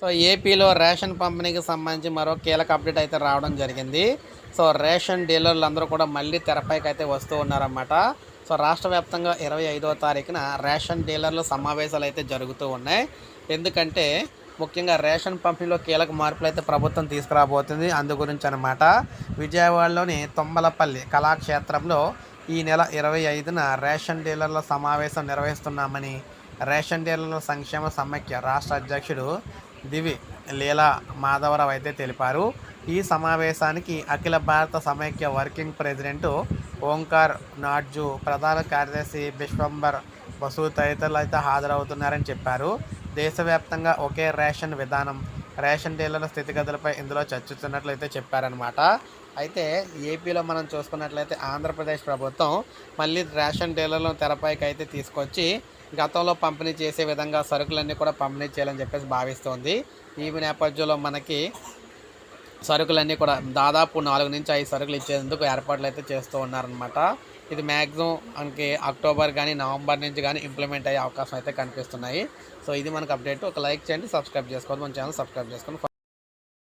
So ఏపీలో ration పంపిణీకి సంబంధించి మరో కీలక అప్డేట్ అయితే రావడం జరిగింది. సో రేషన్ డీలర్లు అందరూ కూడా మళ్ళీ తెరపైకి అయితే వస్తూ ఉన్నారన్నమాట. సో రాష్ట్ర వ్యాప్తంగా ఇరవై ఐదో తారీఖున రేషన్ డీలర్ల సమావేశాలు అయితే జరుగుతూ ఉన్నాయి. ఎందుకంటే ముఖ్యంగా రేషన్ పంపిణీలో కీలక మార్పులు అయితే ప్రభుత్వం తీసుకురాబోతుంది అందు గురించి అనమాట విజయవాడలోని తొమ్మలపల్లి కళాక్షేత్రంలో ఈ నెల ఇరవై ఐదున రేషన్ డీలర్ల సమావేశం నిర్వహిస్తున్నామని రేషన్ డీలర్ల సంక్షేమ సమైక్య రాష్ట్ర అధ్యక్షుడు దివి లీలా మాధవరావు అయితే తెలిపారు. ఈ సమావేశానికి అఖిల భారత సమైక్య వర్కింగ్ ప్రెసిడెంట్ ఓంకార్ నాడ్జు ప్రధాన కార్యదర్శి బిశ్వంబర్ బసు తదితరులు అయితే హాజరవుతున్నారని చెప్పారు. దేశవ్యాప్తంగా ఒకే రేషన్ విధానం రేషన్ డీలర్ల స్థితిగతులపై ఇందులో చర్చిస్తున్నట్లు అయితే చెప్పారనమాట అయితే ఏపీలో మనం చూసుకున్నట్లయితే ఆంధ్రప్రదేశ్ ప్రభుత్వం మళ్ళీ రేషన్ డీలర్లను తెరపైకి అయితే తీసుకొచ్చి గతంలో పంపిణీ చేసే విధంగా సరుకులన్నీ కూడా పంపిణీ చేయాలని చెప్పేసి భావిస్తోంది. ఈ నేపథ్యంలో మనకి సరుకులన్నీ కూడా దాదాపు నాలుగు నుంచి ఐదు సరుకులు ఇచ్చేందుకు ఏర్పాట్లు అయితే చేస్తూ ఉన్నారనమాట ఇది మ్యాక్సిమం మనకి అక్టోబర్ కానీ నవంబర్ నుంచి కానీ ఇంప్లిమెంట్ అయ్యే అవకాశం అయితే కనిపిస్తున్నాయి. సో ఇది మనకు అప్డేట్. ఒక లైక్ చేయండి సబ్స్క్రైబ్ చేసుకోవద్దు. మన ఛానల్ సబ్స్క్రైబ్ చేసుకోండి